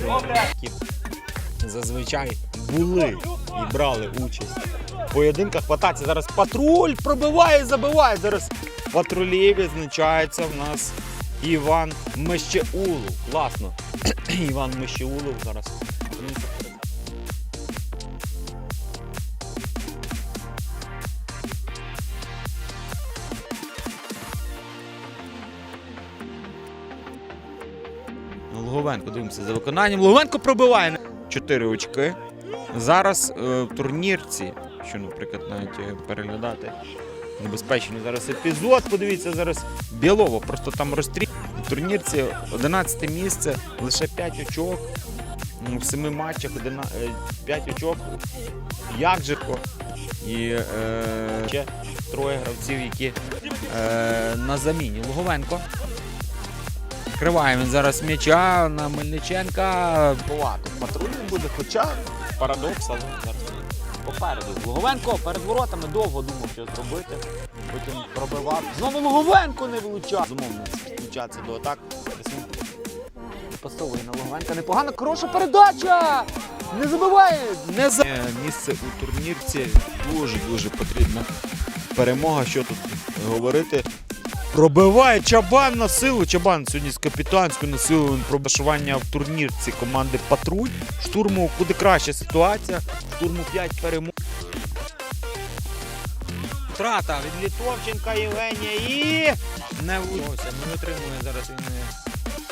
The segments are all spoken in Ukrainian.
Догони, зазвичай були і брали участь в поєдинках. Хвататься зараз патруль пробиває, забиває. Зараз патрулі відзначається в нас Іван Мещеулов. Класно. Іван Мещеулов зараз. Луговенко, дивимося за виконанням. Луговенко пробиває. Чотири очки. Зараз е, в турнірці, що, наприклад, навіть е, переглядати небезпечний зараз епізод. Подивіться зараз Білово, просто там розстріл. В турнірці 11 місце, лише 5 очок. В семи матчах 5 очок. Як жирко. І е, ще троє гравців, які е, на заміні. Луговенко. Криває він зараз м'яча на Мельниченка. Бувато. Патрульний буде, хоча парадокс, але зараз попереду. Луговенко перед воротами довго думав, що зробити. Потім пробивав. Знову Луговенко не влучав. Зумовно включатися до атак. Пасовує на Луговенка. Непогана, хороша передача! Не забиває! Не за... Місце у турнірці дуже-дуже потрібна перемога. Що тут говорити? Пробиває Чабан на силу. Чабан сьогодні з капітанською на силу він пробашування в турнірці команди Патруль. Штурму куди краща ситуація. Штурму 5 перемог. Втрата від Літовченка Євгенія і не влучився. Не витримує зараз він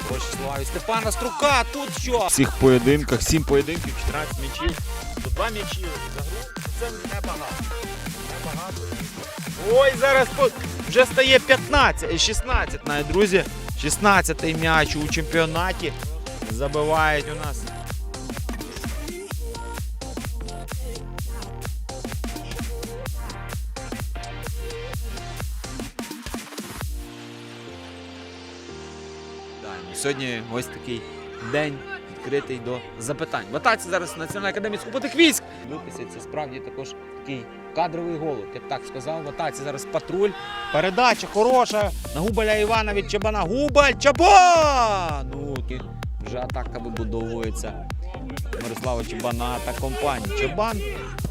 гроші славі. Степана Струка, тут що? В цих поєдинках, 7 поєдинків, 14 м'ячів. Тут 2 м'ячі за гру. Це небагато. Небагато. Ой, зараз по- вже стає 15, е, 16 навіть, друзі. 16-й м'яч у чемпіонаті. Забивають у нас. Да, ну, Сьогодні ось такий день Відкритий до запитань. В зараз Національна академія сухопутних військ. Дивитися, це справді також такий кадровий голод, я б так сказав. В зараз патруль. Передача хороша на Губаля Івана від Чабана. Губаль! Чабан! Ну, вже атака вибудовується. Мирослава Чабана та компанії. Чабан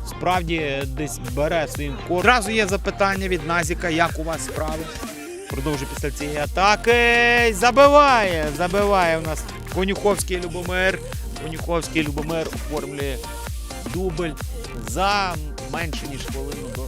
справді десь бере своїм кор. Одразу є запитання від Назіка, як у вас справи? Продовжує після цієї атаки. Забиває! Забиває у нас Конюховський Любомир. Конюховський Любомир оформлює дубль за менше ніж хвилину до.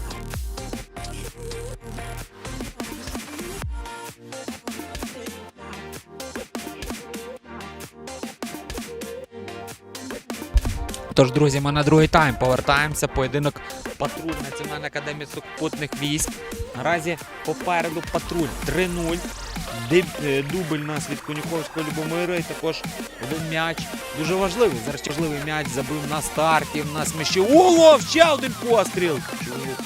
Тож, друзі, ми на другий тайм повертаємося. Поєдинок патруль Національної академії сухопутних військ. Наразі попереду патруль 3-0. Е, Дубль нас від Конюховського Любомира і також один м'яч. Дуже важливий. Зараз важливий м'яч забив на старті. У нас ми ще Улов! Ще один постріл! Чоловік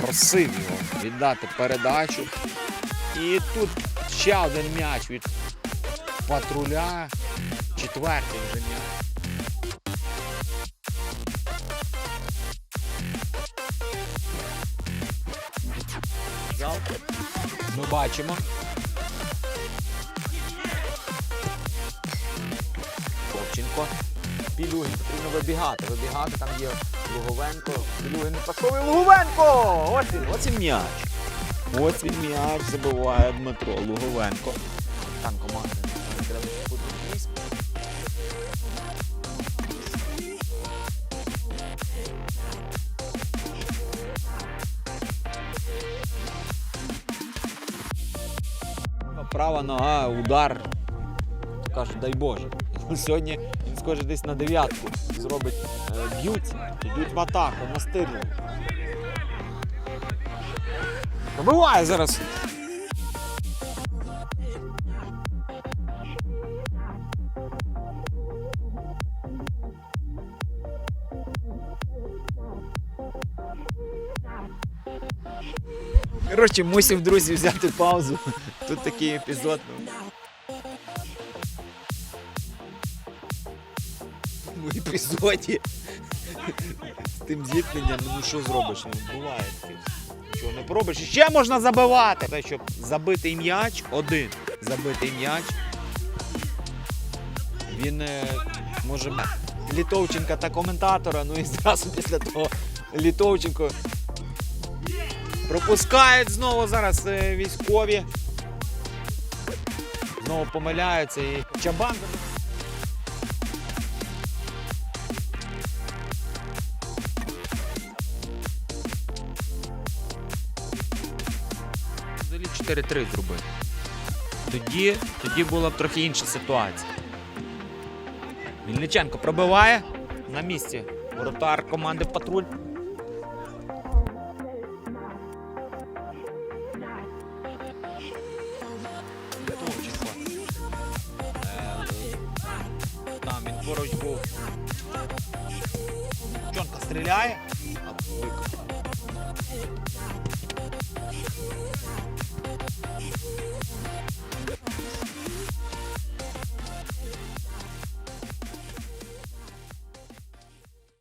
просив його віддати передачу. І тут ще один м'яч від патруля. Четвертий вже м'яч. Ми бачимо. Ковченко. Пілюгін потрібно вибігати. Вибігати, там є Луговенко. Пілюгін пасовий Луговенко! Ось він, ось він м'яч. Ось він м'яч забиває Дмитро Луговенко. Там команда. Права нога, удар. Каже, дай Боже. Сьогодні схоже десь на дев'ятку. Зробить е, б'ють, йдуть в атаку, настирно. Пробиває зараз. Коротше, мусив, друзі, взяти паузу. Тут такий епізод. Цьому епізоді. З тим зіткненням, ну що зробиш? Ну, буває таке. Чого не пробиш? Ще можна забивати. Те, щоб забитий м'яч, один забитий м'яч. Він е, може Літовченка та коментатора, ну і зразу після того Літовченко пропускають знову зараз е, військові. Знову помиляються і Чабан. 4-3 зробити. Тоді, тоді була б трохи інша ситуація. Мільниченко пробиває на місці. Воротар команди патруль. Там він був. Чонка стріляє.